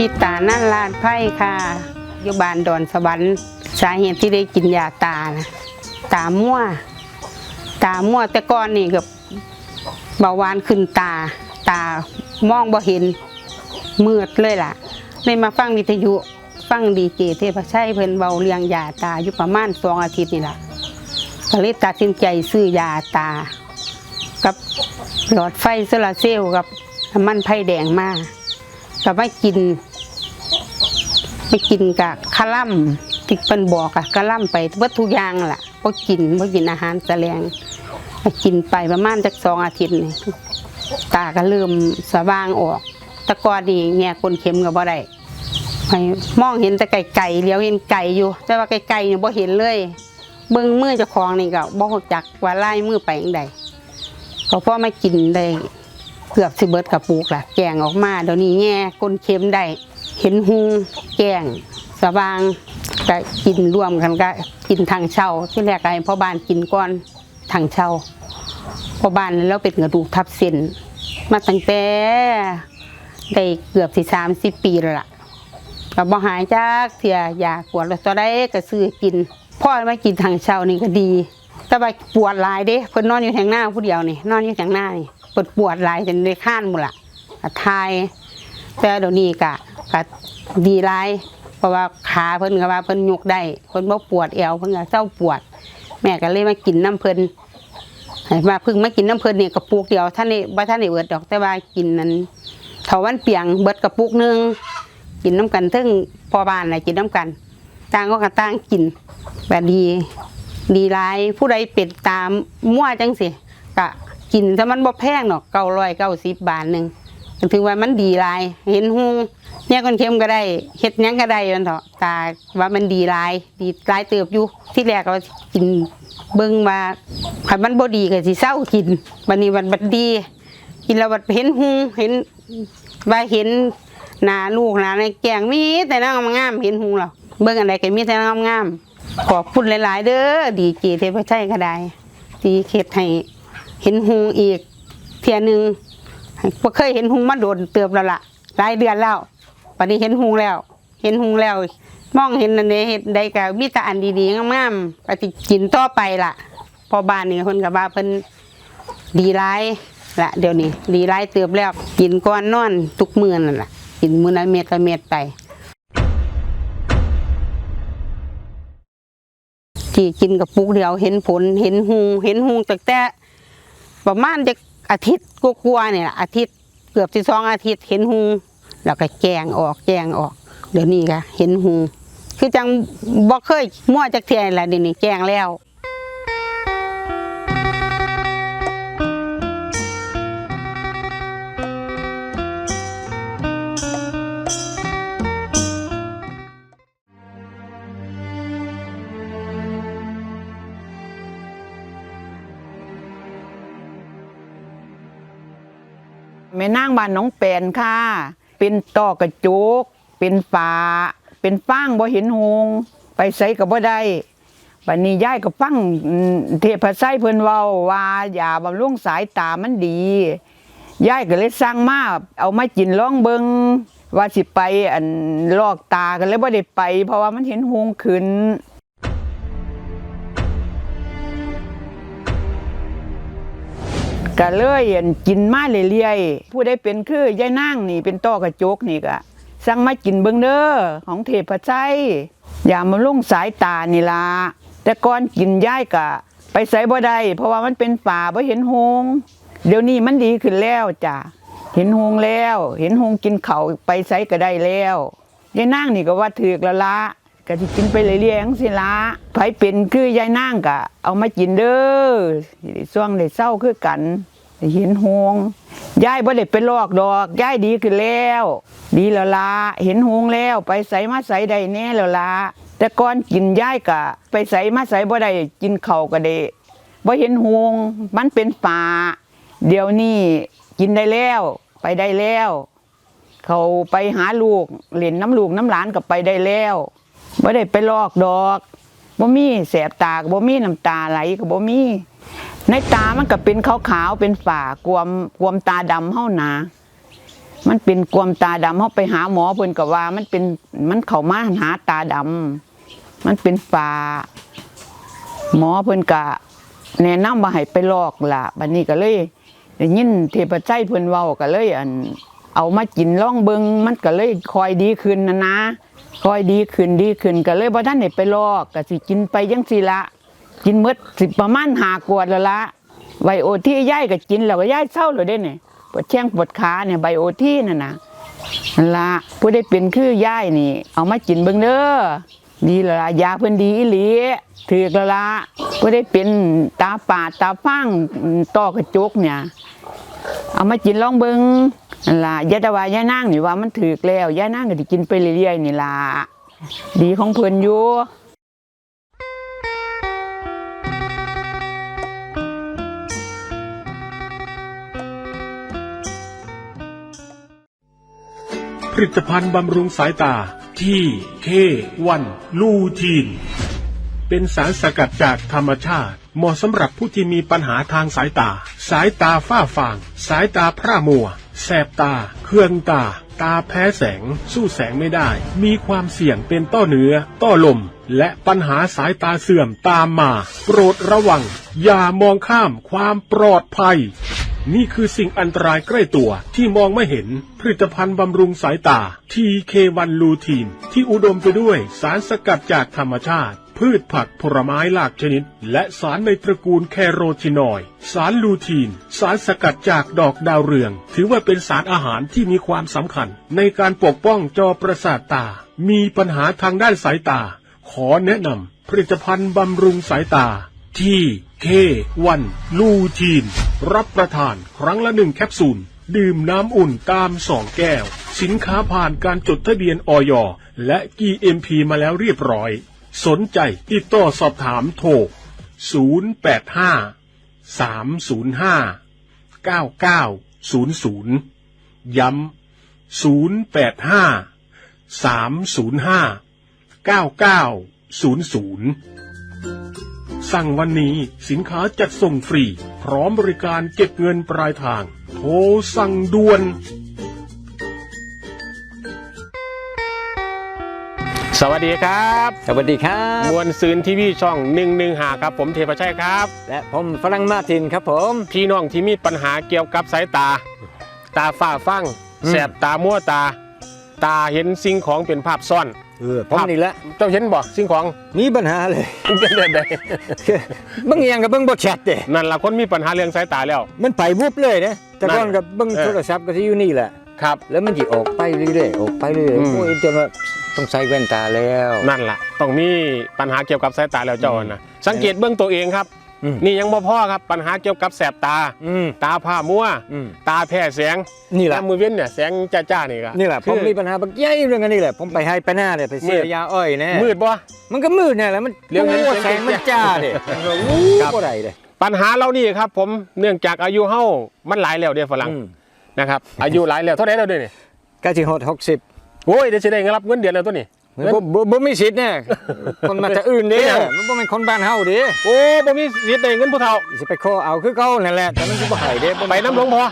พี่ตานั่นลาดไพ่ค่ะอยู่บ้านดอนสวรรค์สาเหตุที่ได้กินยาตานะตามั่ว ตามั่วแต่ก่อนนี่กับเบาหวานขึ้นตา ตามองบ่เห็นมืดเลยล่ะได้มาฟังวิทยุฟังดีเจเทพชัยเพิ่นเบาเรียงยาตาอยู่ประมาณสองอาทิตย์นี่ล่ะก็เลยตัดสินใจซื้อยาตา กับหลอดไฟโซลาเซลล์กับน้ำมันไผ่แดงมาก็ไม่กิน ไม่กินกับคาล่ำที่เป็นบอกอะคาล่ำไปวัตถุยางล่ะก็กินก็กินอาหารแสลงกินไปประมาณจักสองอาทิตย์นี่ตาก็เริ่มสว่างออก ตะกอนนี่แง่คนเข็มกับบ่ได้ให้มองเห็นแต่ไก่ๆเลี้ยวเห็นไก่อยู่ แต่ว่าไก่ๆเนี่ยบ่เห็นเลยเบิ่งมือเจ้าของนี่ก็บ่รู้จักว่าไล่มือไปจังใดก็พอมากินได้เกือบสิเบิดกับปลูกละแกงออกมาเดี๋ยวนี้แง่ก้นเค็มได้ เห็นหุงแกงสว่างก็กินร่วมกันก็กินทางเช่าที่แรกก็ให้พ่อบ้านกินก่อนทางเช่าพ่อบ้านแล้วเป็นกระดูกทับเส้นมาตั้งแต่ได้เกือบสิสามสิบปีแล้วล่ะก็บ่หายจากเสียยากวดแล้วตัวได้ก็ซื้อกินพ่อมากินทางเช่านี่ก็ดี แต่ว่าปวดหลายเด้เพิ่นนอนอยู่แถงหน้าผู้เดียวนี่นอนอยู่แถงหน้านี่ปวดปวดหลายจนได้ข้านหมดละทายแต่เดี๋ยวนี้ก็ ก็ดีหลายเพราะว่าขาเพิ่นก็ว่าเพิ่นยกได้เพิ่นบ่ปวดเอวเพิ่นก็เศร้าปวด แม่ก็เลยมากินน้ำเพิ่นให้มาเพิ่งมากินน้ำเพิ่นนี่กระปุกเดียวท่านนี่บ่ท่านได้เบิดดอกแต่ว่ากินนั้นเถาวันเปียงเบิดกระปุกหนึงกินน้ำกันถึงพอบ้านน่ะกินน้ำกันต่างก็กระต่างกินแบบดี ดีหลายผู้ใดเป็นตามมั่วจังสิกะกินถ้ามันบ่แพงหรอกเก้าร้อยเก้าสิบบาทหนึ่ง ถือว่ามันดีหลาย เห็นหุงเนี่ยคนเค็มก็ได้เฮ็ดยังก็ได้มันเถอะตาว่ามันดีหลาย ดีหลายเติบอยู่ที่แรกก็กินเบิ่งมาคันมันบ่ดีก็สิเศร้ากินบัดนี้มันบัดดี กินแล้วบัดเห็นหุงเห็นว่าเห็นหน้าลูกหน้าในแกงมีแต่นางงามเห็นหุงแล้วเบิ่งอันใดก็มีแต่นางงามขอบคุณหลายๆ เด้อดีเจเทพชัยก็ได้ดีเขตให้เห็นหุงอีกเทียนึง บ่เคยเห็นหุงมาโดนเติบแล้วล่ะหลายเดือนแล้ววันนี้เห็นหุงแล้ว เห็นหุงแล้ว มองเห็นอันนี้เห็นใดก็มีแต่อันดีๆงามๆก็สิกินต่อไปล่ะพอบ้านนี่เพิ่นก็ว่าเพิ่นดีหลายละเดี๋ยวนี้ดีหลายเติบแล้วกินก่อนนอนทุกมื้อนั่นล่ะกินมื้อละเม็ดละเม็ดไปที่กินกับปุกเดียวเห็นผลเห็นหูเห็นหูตั้งแต่ประมาณจะ อาทิตย์กลัวๆเนี่ยอาทิตย์เกือบที่สองอาทิตย์เห็นหูแล้วก็แกงออกแกงออก เดี๋ยวนี้ก็เห็นหูคือจังบ่เคยมั่วจากเทียนแหละเดี๋ยวนี้แกงแล้ว บ้านน้องแปนค่ะ เป็นต่อกระจกเป็นฝาเป็นฟางบ่เห็นหงไปใส่ก็บ่ได้บัดนี้ยายก็ฟังเทพไส้เพิ่นเว้าว่าอย่าบำรุงสายตามันดียายก็เลยสั่งมาเอามากินลองเบิงว่าสิไปอันลอกตากันเลยบ่ได้ไป เพราะว่ามันเห็นหงขึ้น ก็เลยยันกินมาเรื่อยๆผู้ได้เป็นคือยายนางนี่เป็นต้อกระจกนี่ก็สั่งมากินเบิงเด้อของเทพไชยอย่ามาลุ่งสายตานี่ละแต่ก่อนกินย่ายกะ ไปใส่บ่ได้เพราะว่ามันเป็นฝาบ่เห็นหงเดี๋ยวนี้มันดีขึ้นแล้วจ้ะเห็นหงแล้ว เห็นหงกินเขาไปใส่ก็ได้แล้วยายนางนี่ก็ว่าถือกล้วละ ก็ที่กินไปเรื่อยๆจังสิละไผเป็นคือยายนางกะ เอามากินเด้อสิได้ช่วงได้เศร้าคือกันเห็นหงยายบ่ได้เป็นลอกดอกยายดีขึ้นแล้ว ดีแล้วละเห็นหงแล้วไปใส่มาใส่ได้แน่แล้วละแต่ก่อนกินยายกะ ไปใส่มาใส่บ่ได้กินเข้าก็ได้บ่เห็นหงมันเป็นฝาเดี๋ยวนี้กินได้แล้วไปได้แล้ว เขาไปหาลูกเล่นน้ำลูกน้ำหลานก็ไปได้แล้ว บ่ได้ไปลอกดอกบ่มีแสบตาก็บ่มีน้ำตาไหลก็บ่มีในตามันก็เป็นขาวๆเป็นฝ้ากวมกวมตาดำเฮาหนามันเป็นกวมตาดำเฮาไปหาหมอเพิ่นก็ว่า มันเป็นมันเข้ามาหาตาดำมันเป็นฝ้าหมอเพิ่นก็แนะนำว่าให้ไปลอกล่ะบัดนี้ก็เลยได้ยินเทพใจเพิ่นเว้าก็เลยอันเอามากินล่องเบิงมันก็เลยคอยดีขึ้นนะนะ คอยดีขึ้นดีขึ้นก็เลยบ่ทันได้ไปลอกก็สิกินไปจังซี่ละกินหมดสิประมาณหากวดแล้วละไบโอที่ย่ายก็กินแล้วก็ย่ายเศร้าเลยเด้เนี่ยปวดแข้งปวดขาเนี่ยไบโอที่นั่นนะนั่นละผู้ได้เป็นคือย่ายนี่ เอามากินเบิ่งเด้อดีละละยาเพิ่นดีอีหลีถือกละละผู้ได้เป็นตาปาดตาฟังต้อกระจกเนี่ย เอามากินลองเบิง นั่นล่ะยะตะวายะนางนี่ว่ามันถือกแล้วยะนางก็สิกินไปเรื่อยๆนี่ล่ะดีของเพิ่นอยู่ผลิตภัณฑ์บำรุงสายตาที่เควันลูทีน เป็นสารสกัดจากธรรมชาติ เหมาะสำหรับผู้ที่มีปัญหาทางสายตา สายตาฝ้าฟาง สายตาพร่ามัว แสบตา เคืองตา ตาแพ้แสง สู้แสงไม่ได้ มีความเสี่ยงเป็นต้อเนื้อ ต้อลม และปัญหาสายตาเสื่อมตามมา โปรดระวัง อย่ามองข้ามความปลอดภัย นี่คือสิ่งอันตรายใกล้ตัวที่มองไม่เห็น ผลิตภัณฑ์บำรุงสายตา TK1 ลูทีนที่อุดมไปด้วยสารสกัดจากธรรมชาติ พืชผักผลไม้หลากชนิด และสารในตระกูลแคโรทีนอยด์สารลูทีน สารสกัดจากดอกดาวเรือง ถือว่าเป็นสารอาหารที่มีความสำคัญ ในการปกป้องจอประสาทตา มีปัญหาทางด้านสายตา ขอแนะนำผลิตภัณฑ์บำรุงสายตา ที่เควันลูทีน รับประทานครั้งละหนึ่งแคปซูลดื่มน้ำอุ่นตามสองแก้ว สินค้าผ่านการจดทะเบียนออยและ GMP มาแล้วเรียบร้อย สนใจติดต่อสอบถามโทร 085 305 9900 ย้ำ 085 305 9900 สั่งวันนี้สินค้าจัดส่งฟรี พร้อมบริการเก็บเงินปลายทาง โทรสั่งด่วน สวัสดีครับสวัสดีครับมวลซืนทีวีช่อง1 1หาครับ ผมเทพชัยครับ และผมฝรั่งมาร์ตินครับผม พี่น้องที่มีปัญหาเกี่ยวกับสายตา ตาฝ้าฟังอืมแสบตามัวตา ตาเห็นสิ่งของเป็นภาพซ่อนเออผมนี่แหละเจ้าเห็นบ่สิ่งของมีปัญหาเลยเป็นแบบใดเบิ่งอหยังกับเบิ่งบ่ชัดเด้นั่นละคนมีปัญหาเรื่องสายตาแล้ว มันไปวุบเลยนะแต่ก่อนกับเบิ่งเออโทรศัพท์ก็สิอยู่นี่แหละครับ แล้วมันสิออกไปเรื่อยๆออกไปเรื่อยอืมๆโอ้ยจนว่า ต้องใส่แว่นตาแล้วนั่นล่ะต้องมีปัญหาเกี่ยวกับสายตาแล้วเจ้านะสังเกตเบื้องตัวเองครับอืมนี่ยังบ่พอครับปัญหาเกี่ยวกับแสบตาอืมตาผ้ามัวอืมตาแพ้แสงนี่แหละตามือเว้นเนี่ยแสงจ้าๆนี่ก็นี่แหละผมคือมีปัญหาบักใหญ่เรื่องอันนี้แหละผมไปให้ไปหน้าเนี่ยไปเสีมืยดยาอ้อยแน่มืดบ่มันก็มืดเนี่ยแหละมันเรื่องเห็นโอ้เสียงแสงมันจ้าเด้มันก็อู้ครับบ่ได้เด้ปัญหาเรานี่ครับ ผมเนื่องจากอายุเฮามันหลายแล้วเด้ฝรั่งอืมนะครับอายุหลายแล้วเท่าไหร่แล้วเด้นี่ก็สิฮอด60 โอ้ยเดี๋ยวสิได้รับเงินเดือนแล้วตัวนี้ บ่บ่บ่มีสิทธิ์แน่คนมาจากอื่นเด้เป็นหยัง มันบ่แม่นคนบ้านเฮาเด้โอ้บ่มีสิทธิ์ได้เงินผู้เฒ่าสิไปขอเอาคือเขานั่นแหละแต่มันสิบ่ให้เด้ไปน้ำหลวงพ่อ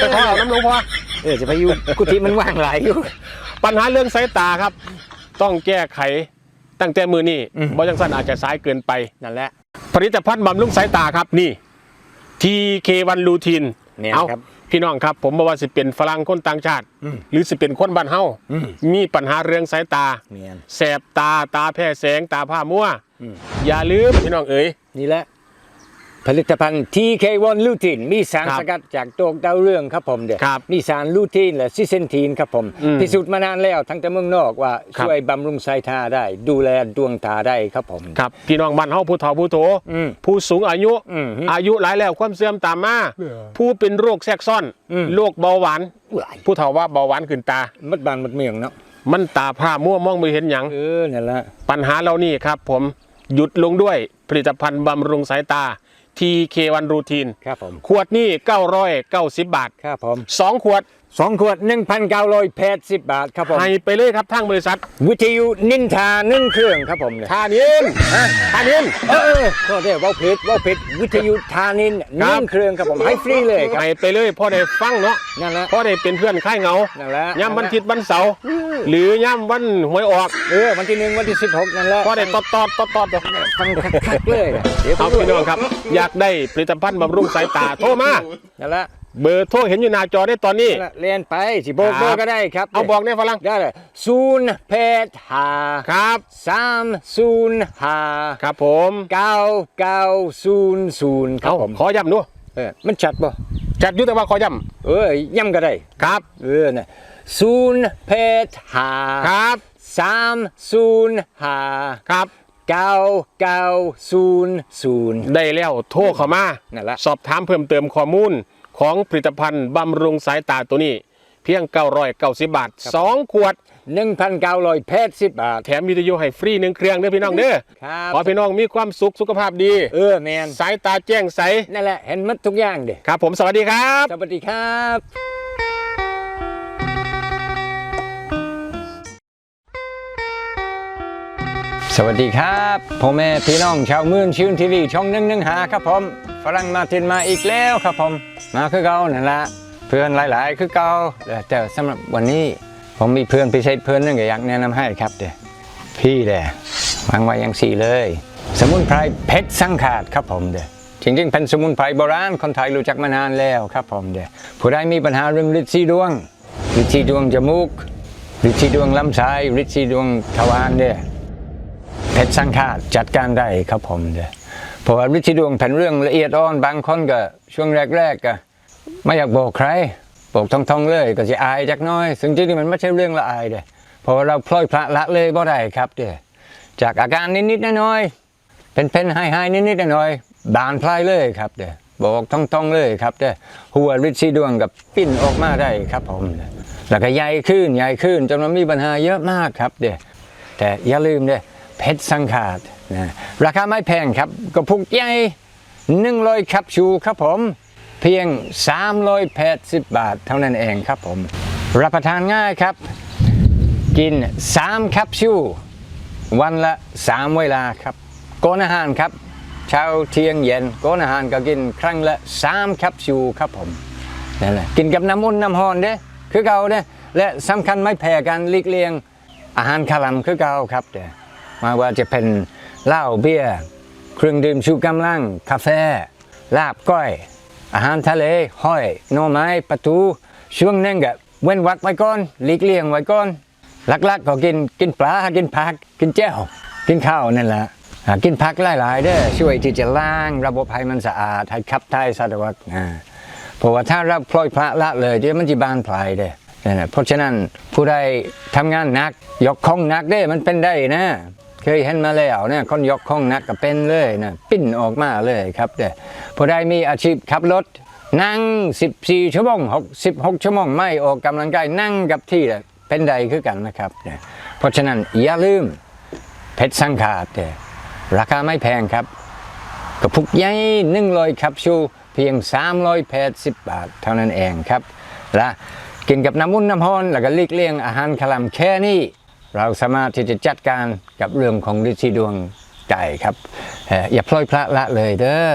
ไปขอเอาน้ำหลวงพ่อเออจะไปอยู่กุฏิมันว่างหลายอยู่ ปัญหาเรื่องสายตาครับ ต้องแก้ไขตั้งแต่มือนี้อืมบ่จังซั่นอาจจะสายเกินไป นั่นแหละ ผลิตภัณฑ์บำรุงสายตาครับนี่ TK1 ลูทีนเนี่ยเอาครับ พี่น้องครับ ผมบอกว่าสิเป็นฝรั่งคนต่างชาติอืมหรือสิเป็นคนบ้านเฮาอืมมีปัญหาเรื่องสายตาเมียนแสบตาตาแพ้แสงตาผ้ามัวอืมอย่าลืมพี่น้องเอ๋ยนี่แหละ ผลิตภัณฑ์ TK1 ลูทีนมีสารครับสกัดจากโตกดาวเรืองครับผมเด็กครับมีสารลูทีนและซิเซนทีนครับผมอืมพิสูจน์มานานแล้วทั้งแต่เมืองนอกว่าครับช่วยบำรุงสายตาได้ ดูแลดวงตาได้ครับผมครับพี่น้องบ้านเฮาผู้เฒ่าผู้โตอืมผู้สูงอายุอืมอายุหลายแล้วความเสื่อมตามมาเออผู้เป็นโรคแทรกซ้อนอืมโรคเบาหวานหลายผู้เฒ่าว่าเบาหวานขึ้นตามัดบานมัดเมืองเนาะมันตาผ้ามัวมองไม่เห็นหยังเออนั่นแหละปัญหาเรานี่ครับ ผมหยุดลงด้วยผลิตภัณฑ์บำรุงสายตา TK1 รูทีนครับผมขวดนี่990 บาทครับผม2ขวด สองขวด 1,980 บาทครับผม ให้ไปเลยครับทางบริษัทวิทยุนินทาหนึ่งเครื่องครับผมเนี่ยทานินทานินเออเออโทษเด้อเว่าผิดเว่าผิดวิทยุทานินหนึ่งเครื่องครับผมให้ฟรีเลยครับให้ไปเลยพอได้ฟังเนาะนั่นแหละพอได้เป็นเพื่อนค่ายเหงานั่นแหละย่ำวันอาทิตย์วันเสาร์หรือย่ำวันหวยออกเออวันที่หนึ่งวันที่สิบหกนั่นแหละพอได้ตอดตอดตอดตอดฟังคักๆเลยนะเดี๋ยวเอาพี่น้องครับ อยากได้ผลิตภัณฑ์บำรุงสายตาโทรมานั่นแหละ เบอร์โทรเห็นอยู่หน้าจอได้ตอนนี้นั่นแหละเรียนไปสิโบกครับเบอร์ก็ได้ครับ เอาบอกเนี่ยฝรั่งได้เลยศูนย์แปดห้าครับสามศูนย์ห้าครับผมเก้าเก้าศูนย์ศูนย์ครับเอาผมขอย้ำดูเออมันชัดป่ะจัดอยุแต่ว่าขอย้เออย่ำก็ได้ำครับเออน่ะศูนย์แปดห้าครับสามศูนย์ห้าครับเก้าเก้าศูนย์ศูนย์ได้แล้วโทรเข้ามานั่นละสอบถามเพิ่มเติมข้อมูล ของผลิตภัณฑ์บำรุงสายตาตัวนี้ เพียง 990 บาท 2 ขวดหนึ่งพันเก้าร้อยแปดสิบบาท แถมวิทยุให้ฟรีหนึ่งเครื่องเด้อพี่น้องเด้อครับขอพี่น้องมีความสุขสุขภาพดี เออแมนสายตาแจ้งใส นั่นแหละเห็นหมัดทุกอย่างเด้ครับผมสวัสดีครับ สวัสดีครับ สวัสดีครับพ่อแม่พี่น้องชาวมื่นชื่นทีวีช่องหนึ่งหนึ่งหาครับผมฝรั่งมาทินมาอีกแล้วครับผมมาคือเก่านั่นละเพื่อนหลายๆ คือเก่าแต่สำหรับวันนี้ผมมีเพื่อนพิเศษเพื่อนหนึงก็อยากแนะนำให้ครับเด้พี่เด้วางไว้อย่างสี่เลย สมุนไพรเพชรสังขาดครับผมเด้จริงๆเป็นสมุนไพรโบราณคนไทยรู้จักมานานแล้วครับผมเด้ผู้ใดมีปัญหาเรื่องฤทธิ์สีดวงฤทธิ์สีดวงจมูกฤทธิ์สีดวงลำไส้ฤทธิ์สีดวงทวารเด้ เพชรสังฆาตจัดการได้ครับผมเด้อเพราะว่าฤทธิดวงเป็นเรื่องละเอียดอ่อนบางคนก็ช่วงแรกๆก็ไม่อยากบอกใครบอกทองๆเลย ก็จะอายจักน้อย ซึ่งจริงๆมันไม่ใช่เรื่องละอายเด้อเพราะว่าเราพลอยพระละเลยบ่ได้ครับเด้อจากอาการนิดๆน้อยๆเป็นเพนให้ๆนิดๆน้อยๆบานพลายเลยครับเด้อบอกทองๆเลยครับเด้อหัวฤทธิ์ดวงกับปิ้นออกมาได้ครับผมแล้วก็ใหญ่ขึ้นใหญ่ขึ้นจนมันมีปัญหาเยอะมากครับเด้อแต่อย่าลืมเด้อ เพชรสังขาดนะราคาไม่แพงครับกระปุกใหญ่หนึ่งร้อยแคปซูครับผม เพียง 380 บาทเท่านั้นเองครับผม รับประทานง่ายครับ กิน 3 แคปซูลวันละ 3 เวลาครับก่อนอาหารครับเช้าเที่ยงเย็นก่อนอาหารก็กินครั้งละ 3 แคปซูลครับผมนั่นแหละกินกับน้ำอุ่นน้ำฮอนเด้คือเก่าเด้และสำคัญไม่แพ้กันลีกเลี่ยงอาหารคาลัมคือเก่าครับเด้ ไมาว่าจะเป็นเหล้าเบียร์เครื่องดื่มชูกำลัง กาแฟ ลาบก้อย อาหารทะเลห้อยหน่อไม้ปลาทูช่วงนึงก็เว้นวักไว้ก่อนหลีกเลี่ยงไว้ก่อนหลักๆก็กินกินปลากินผัก กินแจ้วกินข้าวนั่นแหละอ่ากินผักหลายๆเด้อช่วยที่จะล้างระบบให้มันสะอาดให้ขับถ่ายสะดวกอ่าเพราะว่าถ้าเราพลอยพระละเลยเดี๋ยวมันจะบานปลายเด้นั่นแหละเพราะฉะนั้นผู้ใดทำงานหนักยกของหนักเด้มันเป็นได้นะ เคยเห็นมาแล้วเนี่ยคนยกข้องนักก็เป็นเลยนะปิ้นออกมาเลยครับเด้ผู้ใดมีอาชีพขับรถ นั่ง 14 ชั่วโมง66 ชั่วโมงไม่ออกกำลังกายนั่งกับที่แหละเป็นใดคือกันนะครับเนี่ยเพราะฉะนั้นอย่าลืมเพชรสังขาดเด้ราคาไม่แพงครับกระปุกใหญ่หนึ่งร้อยแคปซูเพียง380บาท เท่านั้นเองครับและกินกับน้ำอุ่นน้ำฮอนแล้วก็ลีกเลี่ยงอาหารคลำแค่นี้ เราสามารถที่จะจัดการกับเรื่องของฤทธิดวงได้ครับอย่าพลอยพระละเลยเด้อ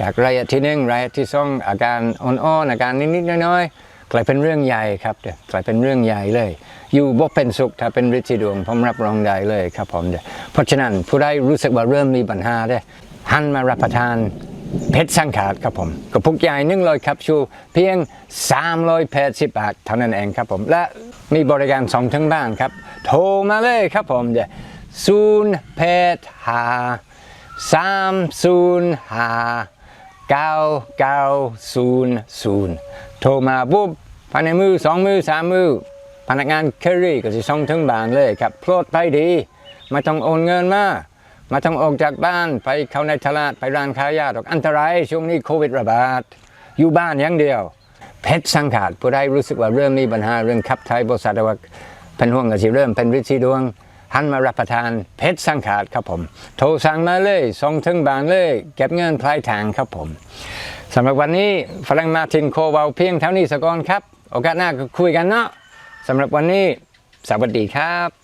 จากระยะที่หนึ่งระยะที่สองอาการอ่อนๆอาการนิดๆน้อยๆกลายเป็นเรื่องใหญ่ครับเด้อกลายเป็นเรื่องใหญ่เลย อยู่บ่เป็นสุขถ้าเป็นฤทธิดวงผมรับรองได้เลยครับผมเด้เพราะฉะนั้นผู้ใดรู้สึกว่าเริ่มมีปัญหาเด้อหันมารับประทานเพชรสังขาดครับผมกระปุกใหญ่หนึ่งร้อยแคปซูเพียง380บาทเท่านั้นเองครับผมและ มีบริการส่งถึงบ้านครับ โทรมาเลยครับผมเดี๋ยวศูนย์แปดห้าสามศูนย์ห้าเก้าเก้าศูนย์ศูนย์โทรมาปุ๊บภายในมือสองมือสามมือพนักงานเคอรี่ก็จะส่งถึงบ้านเลยครับโปรดไปดีไม่ต้องโอนเงินมามาต้องออกจากบ้านไปเข้าในตลาดไปร้านค้ายาดอกอันตรายช่วงนี้โควิดระบาดอยู่บ้านอย่างเดียว เพชรสังขาดผู้ใดรู้สึกว่าเริ่มมีปัญหาเรื่องขับถ่ายบริษัทว่าเป็นห่วงกับสิเริ่มเป็นฤทธิ์สีดวงหันมารับประทานเพชรสังขาดครับผม โทรสั่งมาเลยส่งถึงบ้านเลย เก็บเงินปลายทางครับผมสำหรับวันนี้ฝรั่งมาทินโควาเพียงเท่านี้สก่อนครับ โอกาสหน้าก็คุยกันเนาะสำหรับวันนี้สวัสดีครับ